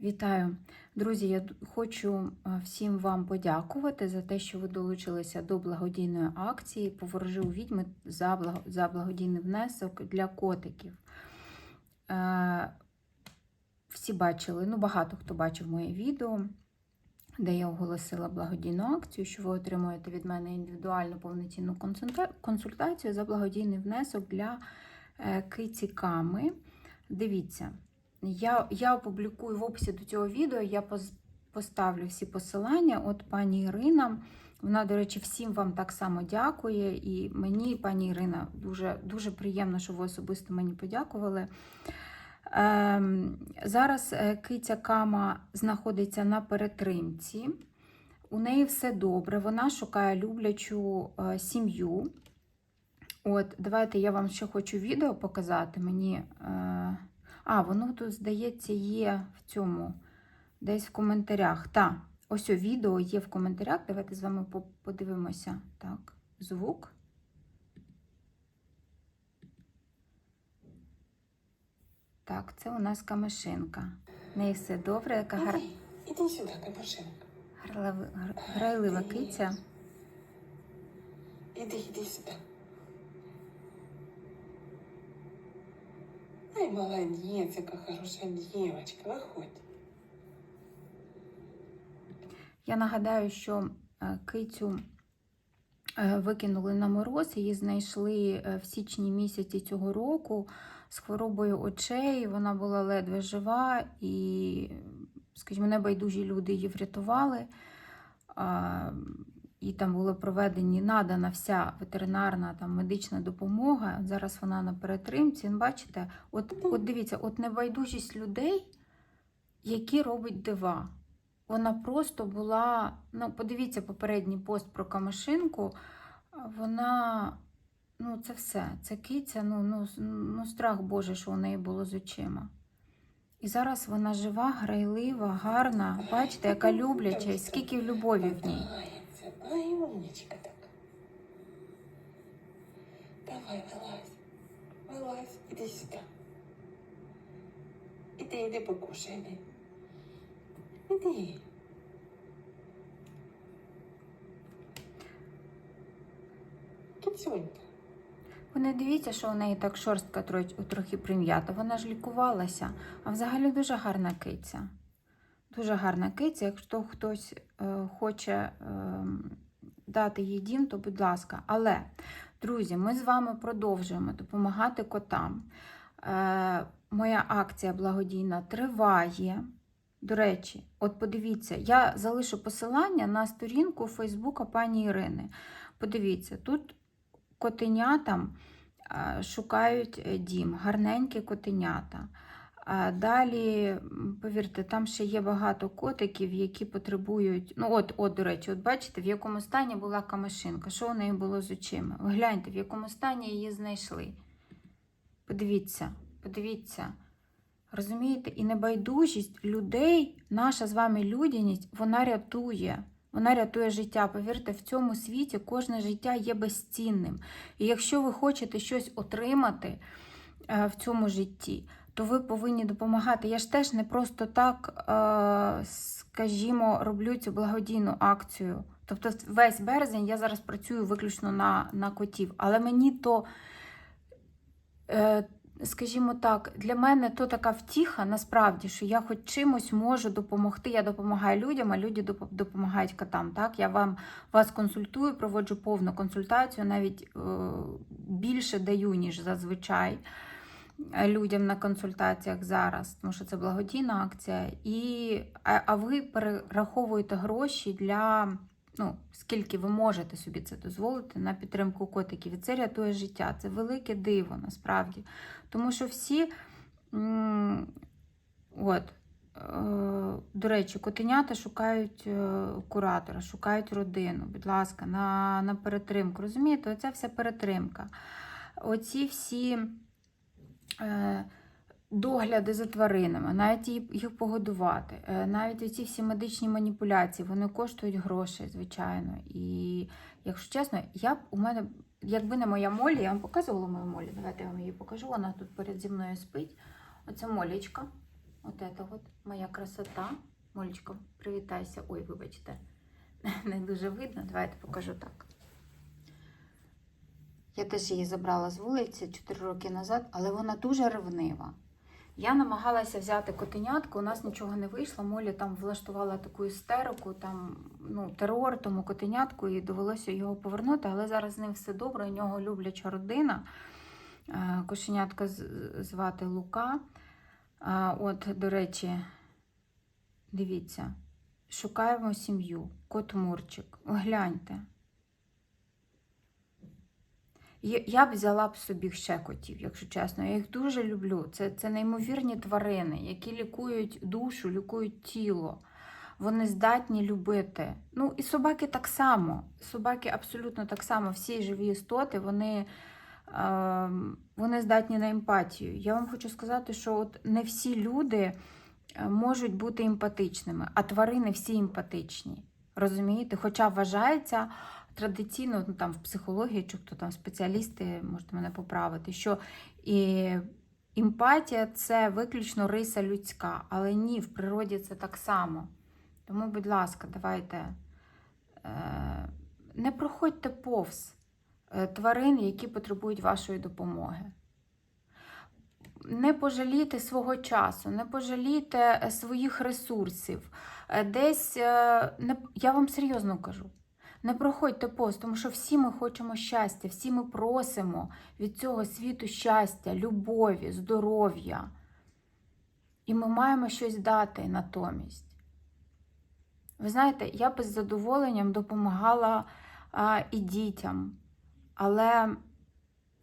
Вітаю, друзі! Я хочу е, всім вам подякувати за те, що ви долучилися до благодійної акції Поворожи у відьми за, благодійний внесок для котиків. Е, Всі бачили, ну багато хто бачив моє відео, де я оголосила благодійну акцію, що ви отримуєте від мене індивідуальну повноцінну консультацію за благодійний внесок для е, киці Ками. Дивіться. Я, я опублікую в описі до цього відео, я поставлю всі посилання. От пані Ірина, вона, до речі, всім вам так само дякує. І мені, пані Ірина, дуже, дуже приємно, що ви особисто мені подякували. Ем, зараз е, киця Кама знаходиться на перетримці. У неї все добре, вона шукає люблячу е, сім'ю. От, давайте я вам ще хочу відео показати. Мені. Е... А, воно тут, здається, є в цьому, десь в коментарях. Так, ось о, відео є в коментарях. Давайте з вами подивимося. Так, звук. Так, це у нас камешинка. В неї все добре, яка гар... Іди, сюди, камашинка. гралива- грайлива киця. Іди, іди сюди. Ай, молодець, яка хороша дівчинка, виходь. Я нагадаю, що е, кицю е, викинули на мороз, її знайшли е, в січні місяці цього року з хворобою очей. Вона була ледве жива, і, скажімо, небайдужі люди її врятували. І там була проведені надана вся ветеринарна там, медична допомога. Зараз вона на перетримці. Ну, Бачите, от, от дивіться, от небайдужість людей, які роблять дива. Вона просто була. Ну, подивіться попередній пост про камашинку. Вона, ну, це все. Це киця, ну, ну, ну страх Божий, що у неї було з очима. І зараз вона жива, грайлива, гарна. Бачите, яка любляча, і скільки любові в ній. Умничка так. Давай, вилазь. Вилазь, іди сюди. Іди, іди покушай, іди. Іди. Кицюнька. Ви не дивіться, що у неї так шорстка трохи прим'ята. Вона ж лікувалася. А взагалі дуже гарна киця. Дуже гарна киця. Якщо хтось е, хоче е, дати їй дім, то будь ласка. Але, друзі, ми з вами продовжуємо допомагати котам. Е, моя акція благодійна триває. До речі, от подивіться, я залишу посилання на сторінку Фейсбука пані Ірини. Подивіться, тут котенятам а, шукають е, дім, гарненькі котенята. Далі, повірте, там ще є багато котиків, які потребують. Ну, от, от, до речі, от бачите, в якому стані була камешинка, що у неї було з очима. Гляньте, в якому стані її знайшли. Подивіться, подивіться. Розумієте? І небайдужість людей, наша з вами людяність, вона рятує. Вона рятує життя. Повірте, в цьому світі кожне життя є безцінним. І якщо ви хочете щось отримати е, в цьому житті, то ви повинні допомагати. Я ж теж не просто так, е, скажімо, роблю цю благодійну акцію. Тобто, весь березень я зараз працюю виключно на, на котів. Але мені то. Е, Скажімо так, для мене то така втіха, насправді, що я хоч чимось можу допомогти. Я допомагаю людям, а люди допомагають котам. Так? Я вам вас консультую, проводжу повну консультацію, навіть е, більше даю, ніж зазвичай людям на консультаціях зараз, тому що це благодійна акція. І, а, ви перераховуєте гроші для. Ну, скільки ви можете собі це дозволити на підтримку котиків. І це рятує життя. Це велике диво насправді. Тому що всі, от, е, до речі, котенята шукають е, куратора, шукають родину, будь ласка, на, на перетримку. Розумієте, оця вся перетримка. Оці всі догляди за тваринами, навіть їх погодувати, е, навіть оці всі медичні маніпуляції, вони коштують грошей, звичайно. І якщо чесно, я б у мене, якби не моя Молі, я вам показувала мою Молі, давайте я вам її покажу. Вона тут поряд зі мною спить. Оце Молічка. От это от моя красота. Молечко, привітайся. Ой, вибачте, не дуже видно. Давайте покажу так. Я теж її забрала з вулиці 4 роки назад, але вона дуже ревнива. Я намагалася взяти котенятку, у нас нічого не вийшло. Молі там влаштувала таку істерику, там ну, терор тому котенятку, і довелося його повернути. Але зараз з ним все добре. У нього любляча родина. Е, Кошенятка звати Лука. От, до речі, дивіться, шукаємо сім'ю. Кот Мурчик. Гляньте. Я б взяла б собі ще котів, якщо чесно. Я їх дуже люблю. Це, це неймовірні тварини, які лікують душу, лікують тіло. Вони здатні любити. Ну і собаки так само. Собаки абсолютно так само. Всі живі істоти, вони, е, вони здатні на емпатію. Я вам хочу сказати, що от не всі люди е, можуть бути емпатичними, а тварини всі емпатичні. Розумієте? Хоча вважається традиційно ну, там в психології, чи хто там спеціалісти, можете мене поправити, що і емпатія це виключно риса людська, але ні, в природі це так само. Тому, будь ласка, давайте е, не проходьте повз е, тварин, які потребують вашої допомоги. Не пожалійте свого часу, не пожалійте е, своїх ресурсів. Е, Десь, я вам серйозно кажу, не проходьте повз, тому що всі ми хочемо щастя, всі ми просимо від цього світу щастя, любові, здоров'я. І ми маємо щось дати натомість. Ви знаєте, я би з задоволенням допомагала а, і дітям, але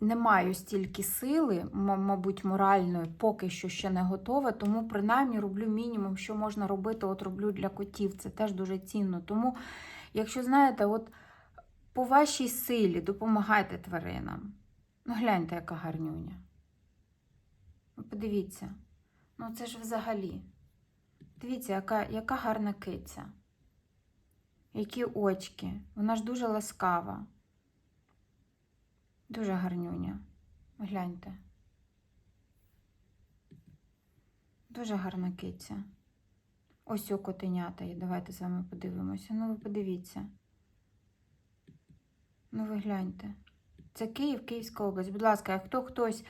не маю стільки сили, мабуть, моральної, поки що ще не готова, тому принаймні роблю мінімум, що можна робити, от роблю для котів. Це теж дуже цінно. Тому, якщо знаєте, от по вашій силі допомагайте тваринам. Ну, гляньте, яка гарнюня. Ну, подивіться. Ну, це ж взагалі. Дивіться, яка, яка гарна киця. Які очки. Вона ж дуже ласкава. Дуже гарнюня. Гляньте. Дуже гарна киця. Ось о котенята є. Давайте з вами подивимося. Ну, ви подивіться. Ну, ви гляньте. Це Київ, Київська область. Будь ласка, хто хтось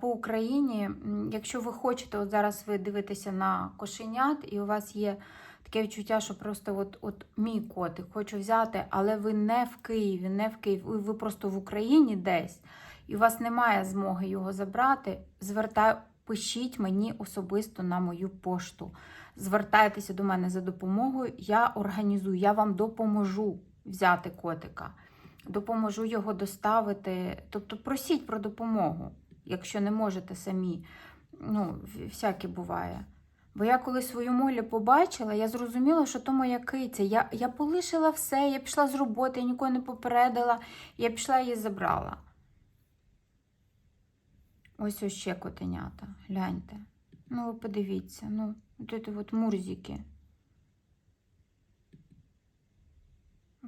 по Україні, якщо ви хочете, от зараз ви дивитеся на кошенят, і у вас є таке відчуття, що просто от, от мій котик хочу взяти, але ви не в Києві, не в Києві, ви просто в Україні десь, і у вас немає змоги його забрати, звертаю, пишіть мені особисто на мою пошту. Звертайтеся до мене за допомогою, я організую, я вам допоможу взяти котика, допоможу його доставити. Тобто просіть про допомогу, якщо не можете самі. Ну, всяке буває. Бо я коли свою молі побачила, я зрозуміла, що то моя киця. Я, я полишила все, я пішла з роботи, я нікого не попередила, я пішла її забрала. Ось ось ще котенята. Гляньте. Ну, ви подивіться, ну, от от мурзики.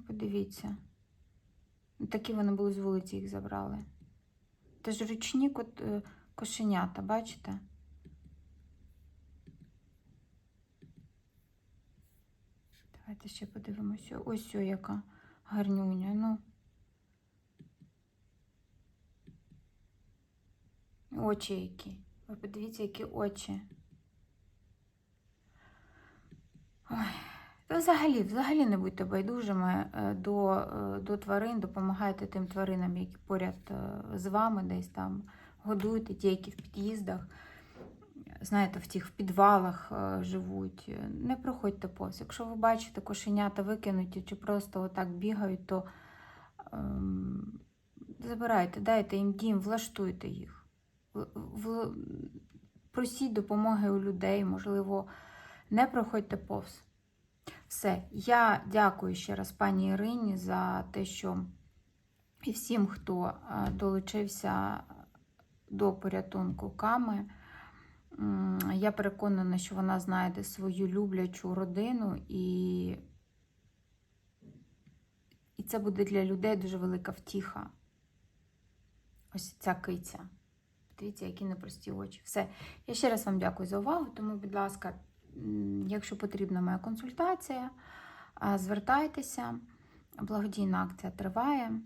Подивіться. Ну, Такі вони були з вулиці, їх забрали. Це ж ручні кот, е, кошенята, бачите? Давайте ще подивимося. Ось о, яка гарнюня. Ну. Очі які. Ви подивіться, які очі. Ой. Та взагалі, взагалі не будьте байдужими е, до, е, до тварин, допомагайте тим тваринам, які поряд е, з вами десь там годуйте, ті, які в під'їздах, знаєте, в тих в підвалах живуть. Не проходьте повз. Якщо ви бачите кошенята викинуті чи просто отак бігають, то ем, забирайте, дайте їм дім, влаштуйте їх. В- Просіть допомоги у людей, можливо, не проходьте повз. Все, я дякую ще раз пані Ірині за те, що і всім, хто е, долучився до порятунку Ками. Я переконана, що вона знайде свою люблячу родину, і, і це буде для людей дуже велика втіха. Ось ця киця. Подивіться, які непрості очі. Все. Я ще раз вам дякую за увагу. Тому, будь ласка, якщо потрібна моя консультація, звертайтеся. Благодійна акція триває.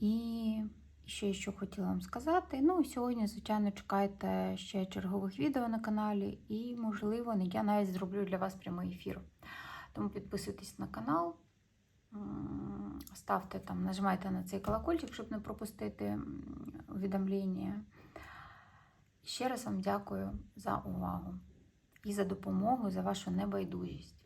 І ще що хотіла вам сказати. Ну, сьогодні, звичайно, чекайте ще чергових відео на каналі, і, можливо, я навіть зроблю для вас прямий ефір. Тому підписуйтесь на канал, ставте там, нажимайте на цей колокольчик, щоб не пропустити увідомлення. Ще раз вам дякую за увагу і за допомогу, за вашу небайдужість.